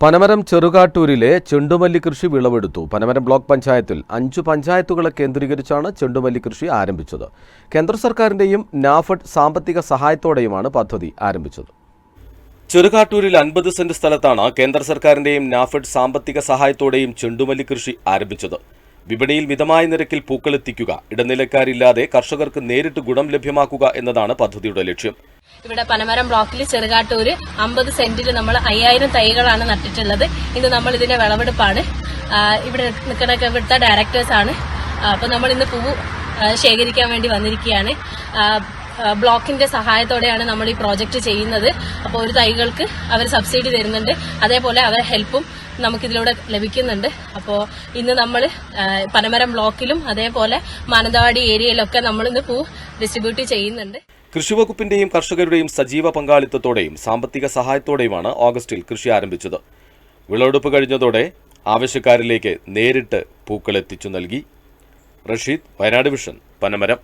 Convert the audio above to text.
പനമരം ചെറുകാട്ടൂരിലെ ചെണ്ടുമല്ലി കൃഷി വിളവെടുത്തു. പനമരം ബ്ലോക്ക് പഞ്ചായത്തിൽ അഞ്ചു പഞ്ചായത്തുകളെ കേന്ദ്രീകരിച്ചാണ് ചെണ്ടുമല്ലി കൃഷി ആരംഭിച്ചത്. കേന്ദ്ര സർക്കാരിന്റെയും നാഫഡ് സാമ്പത്തിക സഹായത്തോടെയുമാണ് പദ്ധതി ആരംഭിച്ചത്. ചെറുകാട്ടൂരിൽ അൻപത് സെന്റ് സ്ഥലത്താണ് കേന്ദ്ര സർക്കാരിന്റെയും നാഫഡ് സാമ്പത്തിക സഹായത്തോടെയും ചെണ്ടുമല്ലി കൃഷി ആരംഭിച്ചത്. വിപണിയിൽ മിതമായ നിരക്കിൽ പൂക്കളെത്തിക്കുക ഇടനിലക്കാരില്ലാതെ കർഷകർക്ക് നേരിട്ട് ഗുണം ലഭ്യമാക്കുക എന്നതാണ് പദ്ധതിയുടെ ലക്ഷ്യം. ഇവിടെ പനമരം ബ്ലോക്കിൽ ചെറുകാട്ടൂര് അമ്പത് സെന്റിൽ നമ്മൾ അയ്യായിരം തൈകളാണ് നട്ടിട്ടുള്ളത്. ഇന്ന് നമ്മൾ ഇതിന്റെ വിളവെടുപ്പാണ്. ഇവിടെ നിൽക്കുന്ന ഇവിടുത്തെ ഡയറക്ടേഴ്സ് ആണ്. അപ്പൊ നമ്മൾ ഇന്ന് പൂവ് ശേഖരിക്കാൻ വേണ്ടി വന്നിരിക്കുകയാണ്. ബ്ലോക്കിന്റെ സഹായത്തോടെയാണ് നമ്മൾ ഈ പ്രോജക്റ്റ് ചെയ്യുന്നത്. അപ്പോൾ ഒരു തൈകൾക്ക് അവർ സബ്സിഡി തരുന്നുണ്ട്. അതേപോലെ അവരെ ഹെൽപ്പും നമുക്കിതിലൂടെ ലഭിക്കുന്നുണ്ട്. അപ്പോൾ ഇന്ന് നമ്മൾ പനമരം ബ്ലോക്കിലും അതേപോലെ മാനന്തവാടി ഏരിയയിലൊക്കെ നമ്മൾ ഇന്ന് പൂ ഡിസ്ട്രിബ്യൂട്ട് ചെയ്യുന്നുണ്ട്. കൃഷിവകുപ്പിന്റെയും കർഷകരുടെയും സജീവ പങ്കാളിത്തത്തോടെയും സാമ്പത്തിക സഹായത്തോടെയുമാണ് ഓഗസ്റ്റിൽ കൃഷി ആരംഭിച്ചത്. വിളവെടുപ്പ് കഴിഞ്ഞതോടെ ആവശ്യക്കാരിലേക്ക് നേരിട്ട് പൂക്കൾ എത്തിച്ചു നൽകി. റഷീദ് വയനാട് വിഷൻ പനമരം.